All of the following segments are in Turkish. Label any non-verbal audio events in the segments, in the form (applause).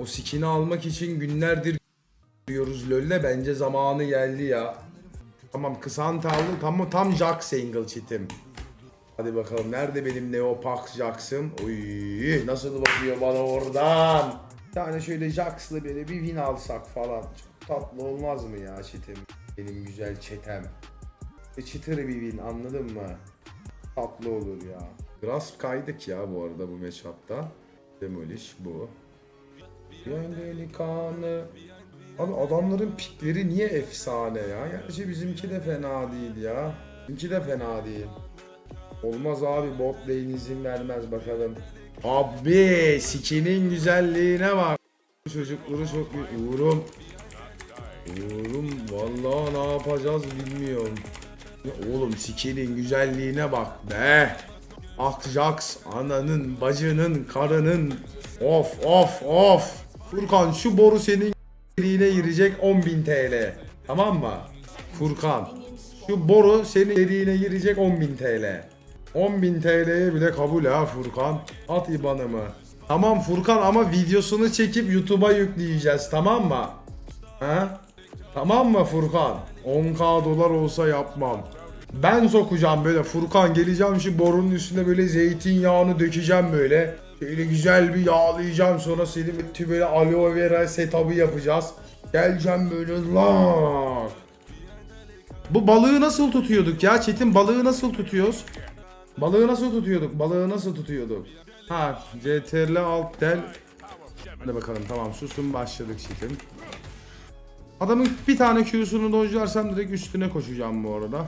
O skin'i almak için günlerdir diyoruz LoL'de. Bence zamanı geldi ya. Tamam kısan tavlı tam tam Jack single çitim. Hadi bakalım nerede benim Neopak Jax'ım? Uy nasıl bakıyor bana oradan? Bir tane şöyle Jax'la böyle bir win alsak falan. Çok tatlı olmaz mı ya çitim? Benim güzel çetem. Bir çıtır bir win anladın mı? Tatlı olur ya. Grasp kaydık ya bu arada bu matchup'ta. Demolish bu. Yani delikanlı. Abi adamların pikleri niye efsane ya? Gerçi bizimki de fena değil ya. Bizimki de fena değil. Olmaz abi bot lane izin vermez bakalım. Abi sikinin güzelliğine bak. Çocukları çok iyi. Uğurum. Uğurum vallahi ne yapacağız bilmiyorum. Ya oğlum sikinin güzelliğine bak be. Akjax ananın, bacının, karının. Of of of. Furkan şu boru senin seriğine girecek 10.000 TL. Tamam mı? Furkan. Şu boru senin seriğine girecek 10.000 TL. 10.000 TL'ye bile kabul ha Furkan. At IBAN'ımı. Tamam Furkan ama videosunu çekip YouTube'a yükleyeceğiz tamam mı? Ha? Tamam mı Furkan? 10k dolar olsa yapmam. Ben sokacağım böyle Furkan geleceğim şu borunun üstüne böyle zeytinyağını dökeceğim böyle. Şöyle güzel bir yağlayacağım sonra senin bir böyle aloe vera setup'ı yapacağız. Geleceğim böyle lak. Bu balığı nasıl tutuyorduk ya? Çetin balığı nasıl tutuyoruz? Balığı nasıl tutuyorduk? Balığı nasıl tutuyorduk? Ha, CTRL alt del. Hadi bakalım tamam susun başladık Çetin. Adamın bir tane Q'sunu dojlarsam direkt üstüne koşacağım bu arada.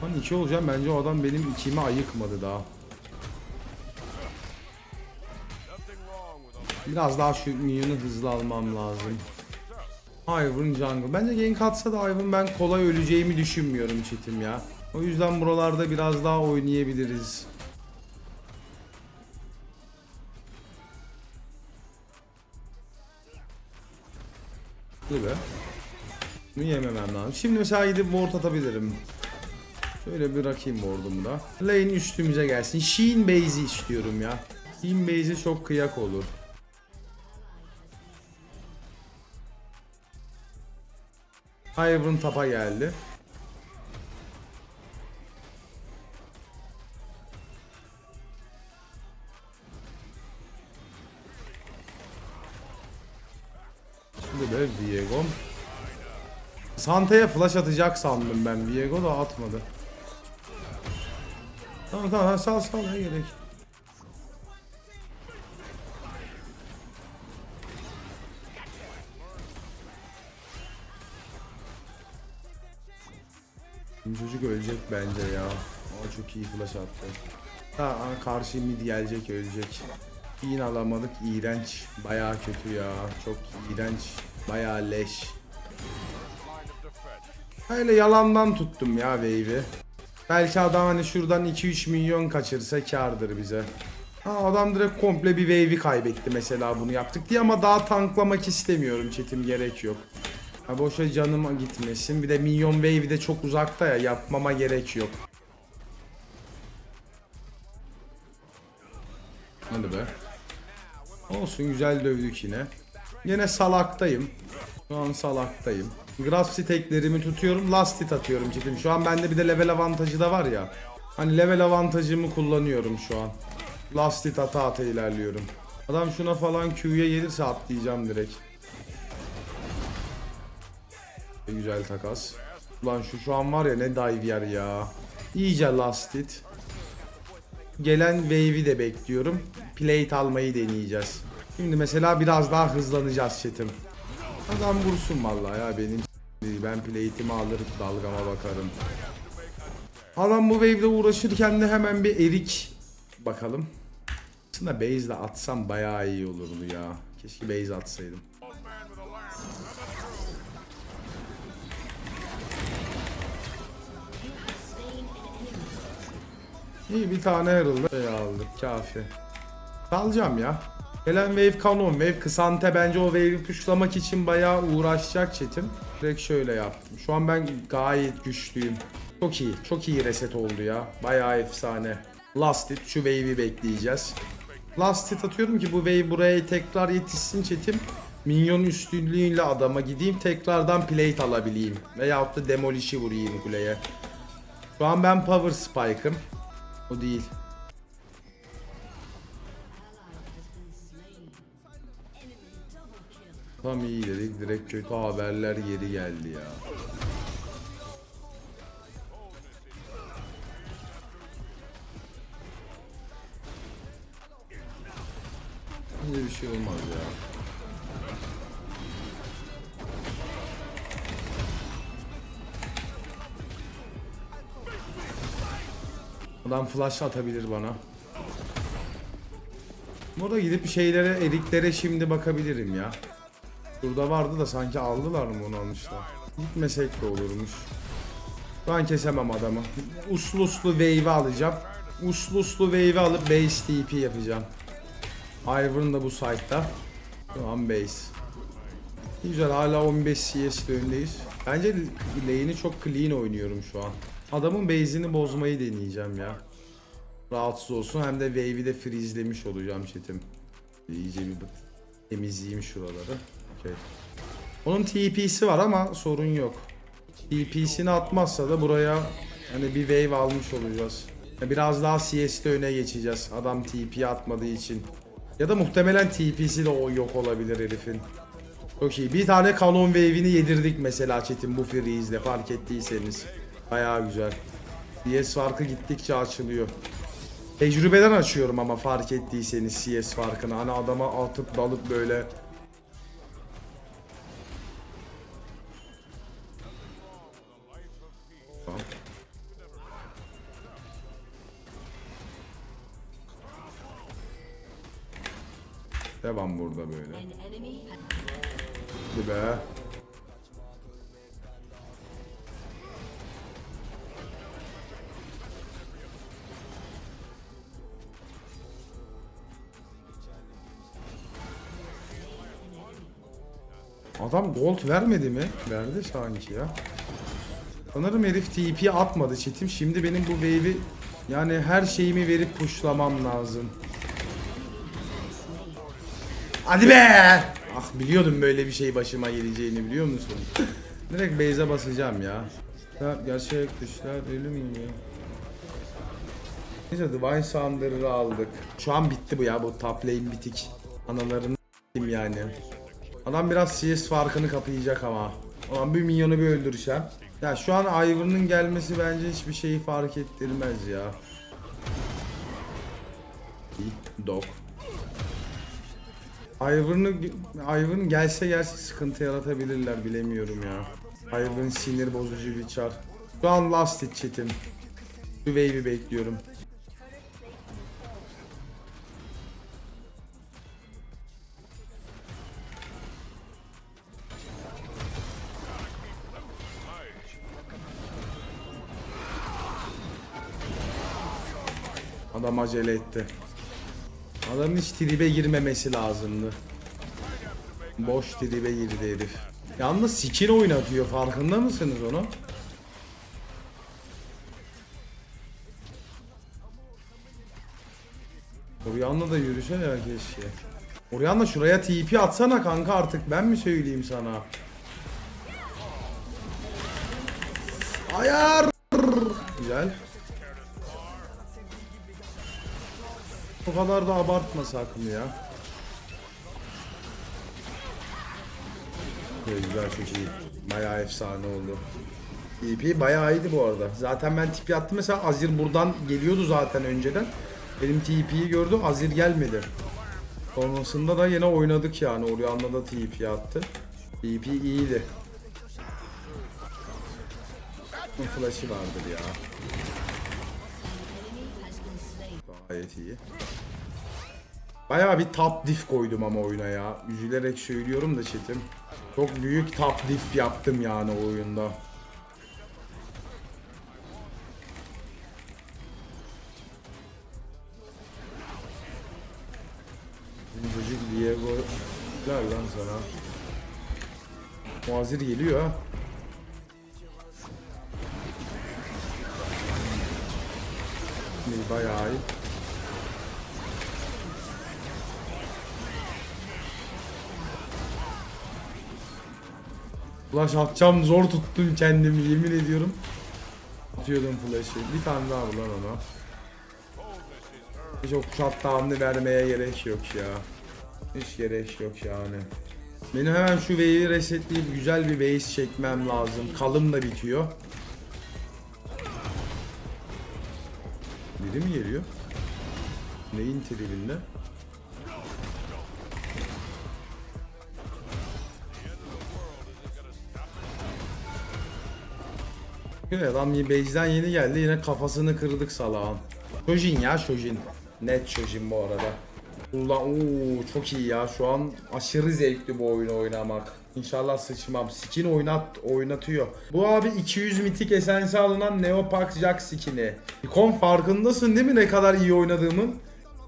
Hani iki olacağım bence o adam benim ikimi ayıkmadı daha. Biraz daha şu minyonu hızlı almam lazım. Ivan jungle. Bence gank atsa da Ivan ben kolay öleceğimi düşünmüyorum çetim ya. O yüzden buralarda biraz daha oynayabiliriz. Dur be. Bunu yememem lazım. Şimdi mesela gidip ward atabilirim. Şöyle bırakayım ward'umu da. Lane üstümüze gelsin. Sheen base'i istiyorum ya. Sheen base'i çok kıyak olur. Ivern tapa geldi. Şimdi de Viego. Santa'ya flash atacak sandım ben. Viego da atmadı. Tamam tamam sal sal ne gerek. Şimdi çocuk ölecek bence ya. Aa çok iyi flash attı. Ha karşı mid gelecek ölecek. Yine alamadık iğrenç. Bayağı kötü ya. Çok iğrenç. Bayağı leş. Öyle yalandan tuttum ya wave'i. Belki adam hani şuradan 2-3 milyon kaçırsa kardır bize. Ha adam direkt komple bir wave'i kaybetti mesela bunu yaptık diye ama daha tanklamak istemiyorum çetim gerek yok. Ha boşa canıma gitmesin. Bir de milyon wave de çok uzakta ya yapmama gerek yok. Hadi be. Olsun güzel dövdük yine. Yine salaktayım. Şu an salaktayım. Grasp teklerimi tutuyorum. Last hit atıyorum çetim. Şu an bende bir de level avantajı da var ya. Hani level avantajımı kullanıyorum şu an. Last hit ata ata ilerliyorum. Adam şuna falan Q'ya gelirse atlayacağım direkt. Güzel takas. Ulan şu şu an var ya ne dive yer ya. İyice last hit. Gelen wave'i de bekliyorum. Plate almayı deneyeceğiz. Şimdi mesela biraz daha hızlanacağız chatim. Adam vursun vallahi ya benim ben plate'imi alır dalgama bakarım. Adam bu wave'le uğraşırken de hemen bir erik bakalım. Aslında base'le atsam bayağı iyi olurdu ya. Keşke base atsaydım. İyi bir tane Herald'ı şey aldık kafi. Salacağım ya. Gelen wave kanon, wave kısante bence o wave'i puşlamak için bayağı uğraşacak çetim. Direkt şöyle yaptım. Şu an ben gayet güçlüyüm. Çok iyi. Çok iyi reset oldu ya. Bayağı efsane. Last hit. Şu wave'i bekleyeceğiz. Last hit atıyorum ki bu wave buraya tekrar yetişsin çetim. Minyon üstünlüğüyle adama gideyim. Tekrardan plate alabileyim. Veyahut da demolish'i vurayım kuleye. Şu an ben power spike'ım. O değil. Tam iyi dedik. Direkt kötü haberler geri geldi ya. Bence bir şey olmaz ya. Adam flash atabilir bana. Burada gidip şeylere, eriklere şimdi bakabilirim ya. Burada vardı da sanki aldılar mı onu almışlar. Gitmesek de olurmuş. Ben kesemem adamı. Uslu uslu wave alacağım. Uslu uslu wave alıp base TP yapacağım. Ivern da bu site'da. An base. Güzel hala 15 CS öndeyiz. Bence lane'i çok clean oynuyorum şu an. Adamın base'ini bozmayı deneyeceğim ya. Rahatsız olsun hem de wave'i de freezelemiş olacağım chatim. İyice bir temizleyeyim şuraları. Okey. Onun TP'si var ama sorun yok. TP'sini atmazsa da buraya hani bir wave almış olacağız. Biraz daha CS'de öne geçeceğiz. Adam TP atmadığı için. Ya da muhtemelen TP'si de o yok olabilir herifin. Çok iyi. Bir tane kanon wave'ini yedirdik mesela Çetin bu freeze'de fark ettiyseniz. Bayağı güzel. CS farkı gittikçe açılıyor. Tecrübeden açıyorum ama fark ettiyseniz CS farkını. Hani adama atıp dalıp böyle Devam burada böyle. Hadi be. Adam gold vermedi mi? Verdi sanki ya. Sanırım herif TP atmadı çetim. Şimdi benim bu wave'i yani her şeyimi verip pushlamam lazım. Hadi be! Ah biliyordum böyle bir şey başıma geleceğini biliyor musun? Direkt base'e basacağım ya. ya gerçek düşler ölüm mü? Neyse Divine Sounder'ı aldık. Şu an bitti bu ya bu top lane bitik. Analarını yani. Adam biraz CS farkını kapayacak ama. Ulan bir minyonu bir öldüreceğim. Ya şu an Ivor'ın gelmesi bence hiçbir şeyi fark ettirmez ya. Dog. Ivor'ın Ivor'ın gelse gelse sıkıntı yaratabilirler bilemiyorum ya. Ivor'ın sinir bozucu bir çar. Şu an last hit chat'im. Şu wave'i bekliyorum. Adam acele etti. Adamın hiç tribe girmemesi lazımdı. Boş tribe girdi herif. Yalnız skin oynatıyor farkında mısınız onu? Orianna da yürüsene ya keşke. Orianna şuraya TP atsana kanka artık ben mi söyleyeyim sana? Ayar! Güzel. O kadar da abartmasak mı ya? Güzel çok iyi. Bayağı efsane oldu. EP bayağı iyiydi bu arada. Zaten ben tipi attım mesela Azir buradan geliyordu zaten önceden. Benim TP'yi gördü Azir gelmedi. Sonrasında da yine oynadık yani. Orianna da TP attı. TP iyiydi. Bu flash'ı vardır ya. Gayet iyi. Bayağı bir top diff koydum ama oyuna ya. Üzülerek söylüyorum da chatim. Çok büyük top diff yaptım yani o oyunda. Çocuk Diego Gel lan sana. Muazir geliyor ha. Bayağı iyi. Flash atacağım zor tuttum kendimi yemin ediyorum. Atıyordum flash'ı. Bir tane daha vur lan ona. Hiç o shutdown'ı vermeye gerek yok ya. Hiç gerek yok yani. Benim hemen şu wave'i resetleyip güzel bir base çekmem lazım. Kalım da bitiyor. Biri mi geliyor? Neyin tribinde? Evet, adam base'den yeni geldi yine kafasını kırdık salağın. Shojin ya Shojin. Net Shojin bu arada. Ulan ooo çok iyi ya şu an aşırı zevkli bu oyunu oynamak. İnşallah sıçmam. Skin oynat oynatıyor. Bu abi 200 mitik esensi alınan Neopax Jack skin'i. İkon farkındasın değil mi ne kadar iyi oynadığımın?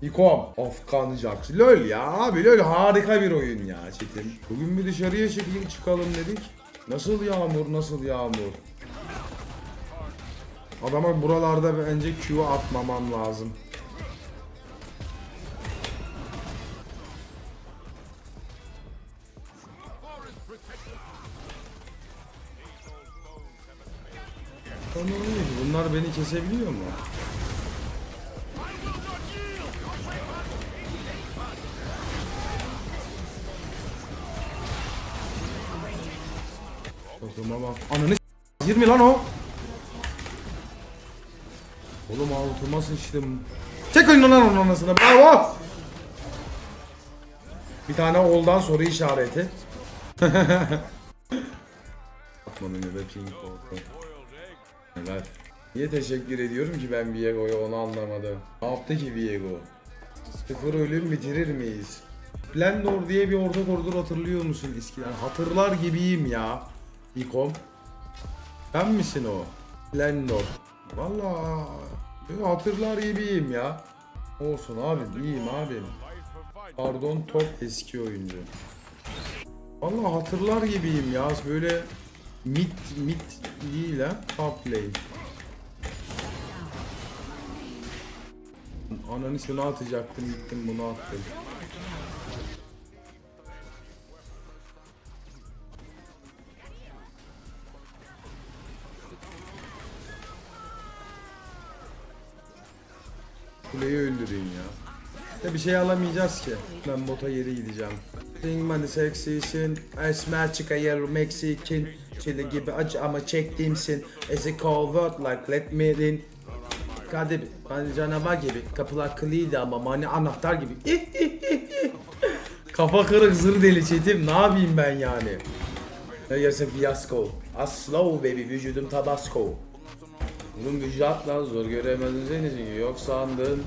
İkon. Afgan Jack. LOL ya abi LOL harika bir oyun ya Çetin. Bugün bir dışarıya çıkayım çıkalım dedik. Nasıl yağmur nasıl yağmur. Adama buralarda bence Q atmamam lazım. Bunlar beni kesebiliyor mu? Dokuma bak. Ananı s- 20 lan o. Oğlum altıma sıçtım. Çek oyunu lan onun anasını. Bravo. Bir tane oldan soru işareti. Atmadım ya da ping. Evet. Niye teşekkür ediyorum ki ben Viego'ya onu anlamadım. Ne yaptı ki Viego? Sıfır ölüm bitirir miyiz? Splendor diye bir orta koridor hatırlıyor musun eskiden? Hatırlar gibiyim ya. İkom. Sen misin o? Splendor. Valla ben hatırlar gibiyim ya. Olsun abi iyiyim abi. Pardon top eski oyuncu. Valla hatırlar gibiyim ya böyle mid mid değil ha top lane. Ananı şunu atacaktım gittim bunu attım. Kuleyi öldüreyim ya. Ya bir şey alamayacağız ki. Ben bota geri gideceğim. Sing money sexisin. Esmer çıkayır Meksikin. Çile gibi acı ama çektiğimsin. As a covert like let me in. Kadir hani canavar gibi. Kapılar kılıydı ama mani anahtar gibi. (laughs) Kafa kırık zır deli çetim. Ne yapayım ben yani? Yarısı fiyasko. As slow baby vücudum tabasco. Bunun vücutla zor göremedin seni çünkü yok sandın.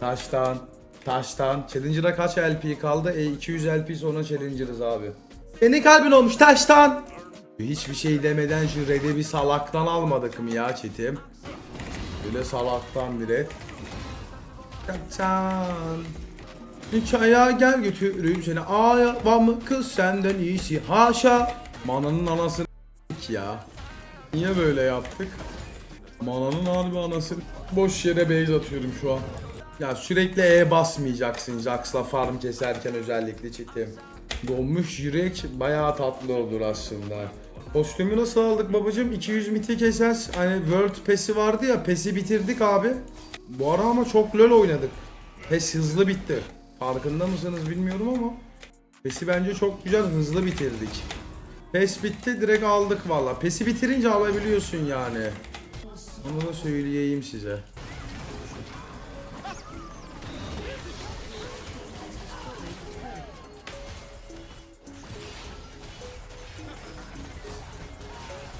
Taştan. Taştan. Challenger'a kaç LP kaldı? E 200 LP sonra Challenger'ız abi. Senin kalbin olmuş taştan. Hiçbir şey demeden şu red'i bir salaktan almadık mı ya çetim? Böyle salaktan bir red. Kaçan. Hikaya gel götüreyim seni Aya var mı kız senden iyisi haşa Mananın anasını ya Niye böyle yaptık? Mananın harbi anasını Boş yere base atıyorum şu an Ya sürekli E basmayacaksın Jax'la farm keserken özellikle çetim Donmuş yürek bayağı tatlı olur aslında Kostümü nasıl aldık babacım? 200 miti kesers Hani World Pass'i vardı ya Pass'i bitirdik abi Bu ara ama çok LoL oynadık PES hızlı bitti. Farkında mısınız bilmiyorum ama PES'i bence çok güzel hızlı bitirdik. PES bitti direkt aldık valla. PES'i bitirince alabiliyorsun yani. Onu da söyleyeyim size.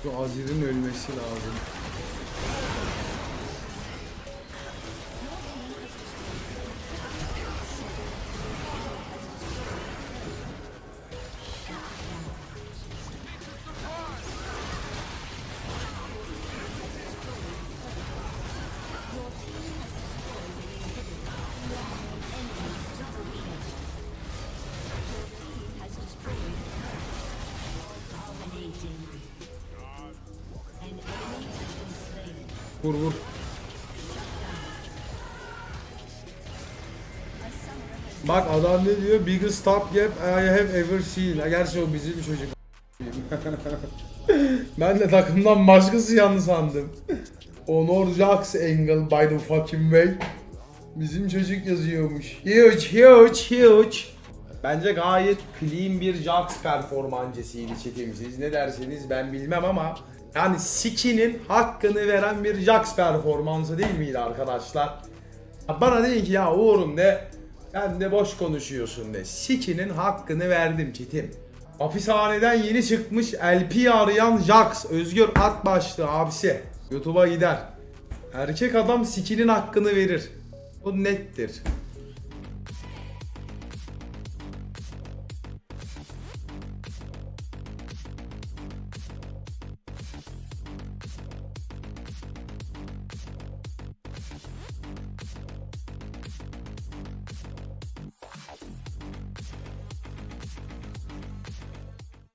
Şu Azir'in ölmesi lazım. Vur vur. Bak adam ne diyor? Biggest top gap I have ever seen. Gerçi o bizim çocuk. (laughs) ben de takımdan başkası yanlış sandım. Honor Jax angle by the fucking way. Bizim çocuk yazıyormuş. Huge, huge, huge. Bence gayet clean bir Jax performancısıydı çekim. Siz ne derseniz ben bilmem ama yani Siki'nin hakkını veren bir Jax performansı değil miydi arkadaşlar? Bana deyin ki ya Uğur'um de sen de boş konuşuyorsun de. Siki'nin hakkını verdim çetim. Hapishaneden yeni çıkmış LP arayan Jax Özgür Akbaşlı abisi. YouTube'a gider. Erkek adam Siki'nin hakkını verir. Bu nettir.